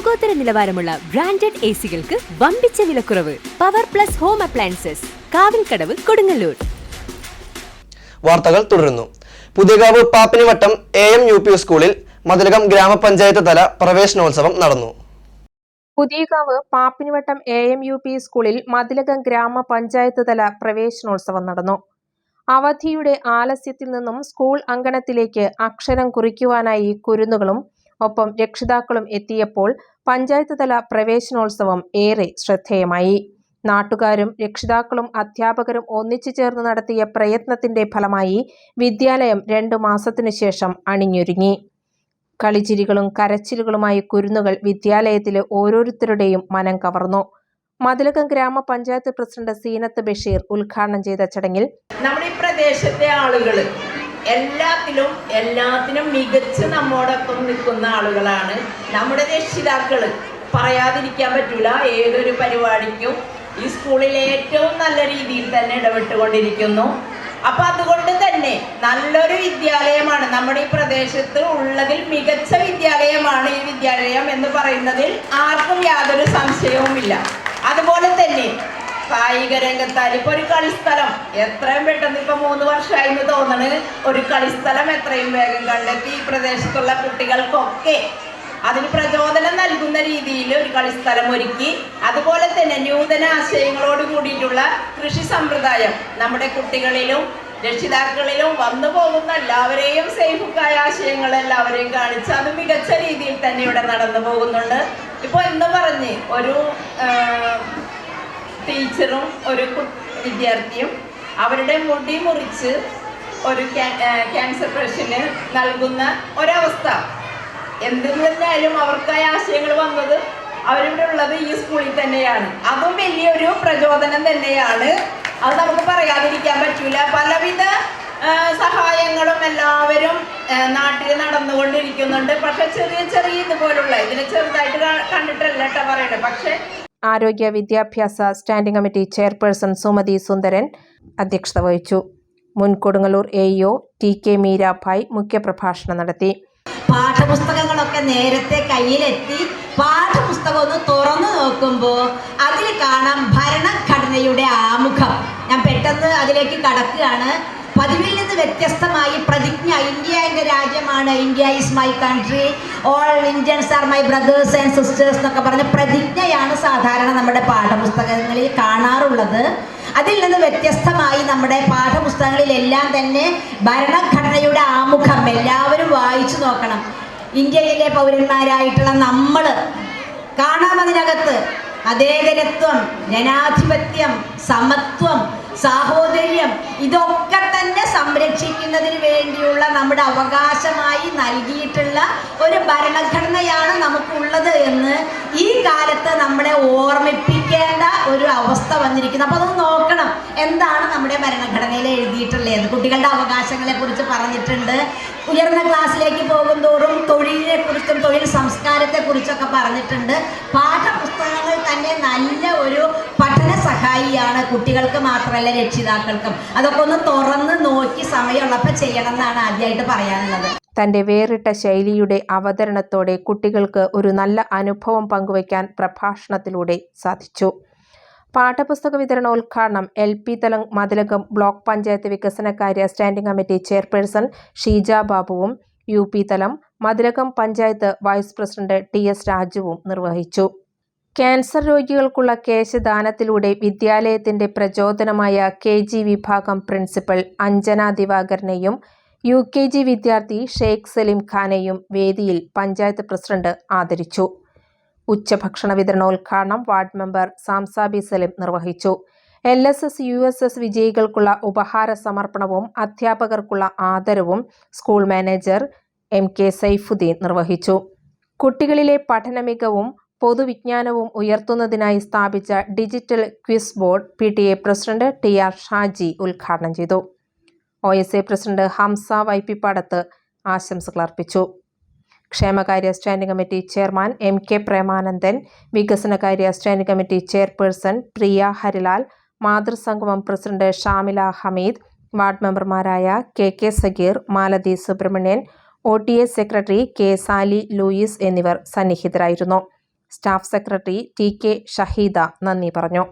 ലോകോത്തര നിലവാരമുള്ള branded A സികൾക്ക് വമ്പിച്ച വിലക്കുറവ്. Power plus home appliances. Kavilkadavu Kodungallur. വാർത്തകൾ തുടരുന്നു. Puthiyakavu Pappinivattam A M U P സ്കൂളിൽ മതിലകം ഗ്രാമപഞ്ചായത്ത് തല പ്രവേശനോത്സവം നടന്നു. Puthiyakavu Pappinivattam A M U P സ്കൂളിൽ മതിലകം ഗ്രാമപഞ്ചായത്ത് തല പ്രവേശനോത്സവം നടന്നു. അവധിയുടെ ആലസ്യത്തിൽ നിന്നും സ്കൂൾ അങ്കണത്തിലേക്ക് അക്ഷരം കുറിക്കുവാനായി കുരുന്നുകളും ഒപ്പം രക്ഷിതാക്കളും എത്തിയപ്പോൾ പഞ്ചായത്ത് തല പ്രവേശനോത്സവം ഏറെ ശ്രദ്ധേയമായി. നാട്ടുകാരും രക്ഷിതാക്കളും അധ്യാപകരും ഒന്നിച്ചു ചേർന്ന് നടത്തിയ പ്രയത്നത്തിന്റെ ഫലമായി വിദ്യാലയം രണ്ടു മാസത്തിനു ശേഷം അണിഞ്ഞൊരുങ്ങി. കളിച്ചിരികളും കരച്ചിലുകളുമായി കുരുന്നുകൾ വിദ്യാലയത്തിലെ ഓരോരുത്തരുടെയും മനം കവർന്നു. മതിലകം ഗ്രാമപഞ്ചായത്ത് പ്രസിഡന്റ് സീനത്ത് ബഷീർ ഉദ്ഘാടനം ചെയ്ത ചടങ്ങിൽ നമ്മുടെ പ്രദേശത്തെ ആളുകൾ എല്ലാത്തിലും എല്ലാത്തിനും മികച്ച് നമ്മോടൊപ്പം നിൽക്കുന്ന ആളുകളാണ് നമ്മുടെ രക്ഷിതാക്കൾ പറയാതിരിക്കാൻ പറ്റൂല ഏതൊരു പരിപാടിക്കും ഈ സ്കൂളിൽ ഏറ്റവും നല്ല രീതിയിൽ തന്നെ ഇടപെട്ടുകൊണ്ടിരിക്കുന്നു. അപ്പൊ അതുകൊണ്ട് തന്നെ നല്ലൊരു വിദ്യാലയമാണ്. നമ്മുടെ ഈ പ്രദേശത്ത് ഉള്ളതിൽ മികച്ച വിദ്യാലയമാണ് ഈ വിദ്യാലയം എന്ന് പറയുന്നതിൽ ആർക്കും യാതൊരു സംശയവുമില്ല. അതുപോലെ തന്നെ കായിക രംഗത്താൽ ഇപ്പൊ ഒരു കളിസ്ഥലം. എത്രയും പെട്ടെന്ന് ഇപ്പൊ മൂന്ന് വർഷമായി എന്ന് തോന്നണ്. ഒരു കളിസ്ഥലം എത്രയും വേഗം കണ്ടെത്തി ഈ പ്രദേശത്തുള്ള കുട്ടികൾക്കൊക്കെ അതിന് പ്രചോദനം നൽകുന്ന രീതിയിൽ ഒരു കളിസ്ഥലം ഒരുക്കി. അതുപോലെ തന്നെ നൂതന ആശയങ്ങളോട് കൂടിയിട്ടുള്ള കൃഷി സമ്പ്രദായം നമ്മുടെ കുട്ടികളിലും രക്ഷിതാക്കളിലും വന്നു പോകുന്ന എല്ലാവരെയും സേഫുക്കായ ആശയങ്ങൾ എല്ലാവരെയും കാണിച്ച് അത് മികച്ച രീതിയിൽ തന്നെ ഇവിടെ നടന്നു പോകുന്നുണ്ട്. ഇപ്പോൾ എന്ന് പറഞ്ഞ് ഒരു ടീച്ചറും ഒരു വിദ്യാർത്ഥിയും അവരുടെ മുടി മുറിച്ച് ഒരു ക്യാൻസർ പേഷ്യന് നൽകുന്ന ഒരവസ്ഥ. എന്തെന്നാലും അവർക്കായ ആശയങ്ങൾ വന്നത് അവരിവിടെ ഉള്ളത് ഈ സ്കൂളിൽ തന്നെയാണ്. അതും വലിയൊരു പ്രചോദനം തന്നെയാണ്. അത് നമുക്ക് പറയാതിരിക്കാൻ പറ്റൂല. പലവിധ സഹായങ്ങളും എല്ലാവരും നാട്ടിൽ നടന്നുകൊണ്ടിരിക്കുന്നുണ്ട്. പക്ഷെ ചെറിയ ചെറിയ ഇതുപോലുള്ള ഇതിനെ ചെറുതായിട്ട് കണ്ടിട്ടല്ല കേട്ടോ പറയണേ. പക്ഷെ ആരോഗ്യ വിദ്യാഭ്യാസ standing committee chairperson Sumathi Sundaran അധ്യക്ഷത വഹിച്ചു. മുൻ Kodungallur A O T K Meerabai മുഖ്യപ്രഭാഷണം നടത്തി. പാഠപുസ്തകങ്ങളൊക്കെ നേരത്തെ കയ്യിലെത്തി പാഠപുസ്തകം ഒന്ന് തുറന്നു നോക്കുമ്പോൾ അതിൽ കാണാം ഭരണഘടനയുടെ ആമുഖം. ഞാൻ പെട്ടെന്ന് അതിലേക്ക് കടക്കുകയാണ്. പതിവിൽ നിന്ന് വ്യത്യസ്തമായി പ്രതിജ്ഞ ഇന്ത്യ എന്റെ രാജ്യമാണ് India is my country all Indians are my brothers and sisters എന്നൊക്കെ പറഞ്ഞ് പ്രതിജ്ഞയാണ് സാധാരണ നമ്മുടെ പാഠപുസ്തകങ്ങളിൽ കാണാറുള്ളത്. അതിൽ നിന്ന് വ്യത്യസ്തമായി നമ്മുടെ പാഠപുസ്തകങ്ങളിലെല്ലാം തന്നെ ഭരണഘടനയുടെ ആമുഖം എല്ലാവരും വായിച്ചു നോക്കണം. ഇന്ത്യയിലെ പൗരന്മാരായിട്ടുള്ള നമ്മൾ കാണാം അതിനകത്ത്. അതേതരത്വം ജനാധിപത്യം സമത്വം സാഹോദര്യം ഇതൊക്കെ സംരക്ഷിക്കുന്നതിന് വേണ്ടിയുള്ള നമ്മുടെ അവകാശമായി നൽകിയിട്ടുള്ള ഒരു ഭരണഘടനയാണ് നമുക്കുള്ളത് എന്ന് ഈ കാലത്ത് നമ്മളെ ഓർമ്മിപ്പിക്കേണ്ട ഒരു അവസ്ഥ വന്നിരിക്കുന്നു. അപ്പോൾ അതൊന്ന് നോക്കണം എന്താണ് നമ്മുടെ ഭരണഘടനയിൽ എഴുതിയിട്ടുള്ളത്? കുട്ടികളുടെ അവകാശങ്ങളെ കുറിച്ച് പറഞ്ഞിട്ടുണ്ട്. ഉയർന്ന ക്ലാസ്സിലേക്ക് പോകുന്തോറും തൊഴിലിനെ കുറിച്ചും തൊഴിൽ സംസ്കാരത്തെ കുറിച്ചൊക്കെ പറഞ്ഞിട്ടുണ്ട്. പാഠപുസ്തകങ്ങൾ തന്നെ നല്ല ഒരു പഠന സഹായിയാണ്. കുട്ടികൾക്ക് മാത്രമല്ല രക്ഷിതാക്കൾക്കും. അതൊക്കെ ഒന്ന് തുറന്ന് നോക്കി സമയമുള്ളപ്പോൾ ചെയ്യണം എന്നാണ് ആദ്യമായിട്ട് പറയാനുള്ളത്. തന്റെ വേറിട്ട ശൈലിയുടെ അവതരണത്തോടെ കുട്ടികൾക്ക് ഒരു നല്ല അനുഭവം പങ്കുവയ്ക്കാൻ പ്രഭാഷണത്തിലൂടെ സാധിച്ചു. പാഠപുസ്തക വിതരണോദ്ഘാടനം എൽ പി തലം മതിലകം ബ്ലോക്ക് പഞ്ചായത്ത് വികസനകാര്യ സ്റ്റാൻഡിംഗ് കമ്മിറ്റി ചെയർപേഴ്സൺ ഷീജ ബാബുവും യു പി തലം Mathilakam panchayat vice president T S രാജുവും നിർവഹിച്ചു. ക്യാൻസർ രോഗികൾക്കുള്ള കേശദാനത്തിലൂടെ വിദ്യാലയത്തിന്റെ പ്രചോദനമായ കെ ജി വിഭാഗം പ്രിൻസിപ്പൽ അഞ്ജന ദിവാകരനെയും യു കെ ജി വിദ്യാർത്ഥി ഷെയ്ഖ് സലീം ഖാനെയും വേദിയിൽ പഞ്ചായത്ത് പ്രസിഡന്റ് ആദരിച്ചു. ഉച്ചഭക്ഷണ വിതരണോദ്ഘാടനം വാർഡ് മെമ്പർ സാംസാബി സലീം നിർവഹിച്ചു. L S S U S S വിജയികൾക്കുള്ള ഉപഹാര സമർപ്പണവും അധ്യാപകർക്കുള്ള ആദരവും school manager M K Saifuddin നിർവഹിച്ചു. കുട്ടികളിലെ പഠന മികവും പൊതുവിജ്ഞാനവും ഉയർത്തുന്നതിനായി സ്ഥാപിച്ച digital quiz board P T A president T R Shaji ഉദ്ഘാടനം ചെയ്തു. O S A president Hamza Vaippippadath ആശംസകൾ അർപ്പിച്ചു. ക്ഷേമകാര്യ standing committee chairman M K Premanandan വികസനകാര്യ standing committee chairperson Priya Harilal മാതൃസംഗമം president Shamila Hameed ward മെമ്പർമാരായ K K Sageer Malathi Subramanian O T A secretary K Sali Louis എന്നിവർ സന്നിഹിതരായിരുന്നു. Staff secretary T K Shaheeda നന്ദി പറഞ്ഞു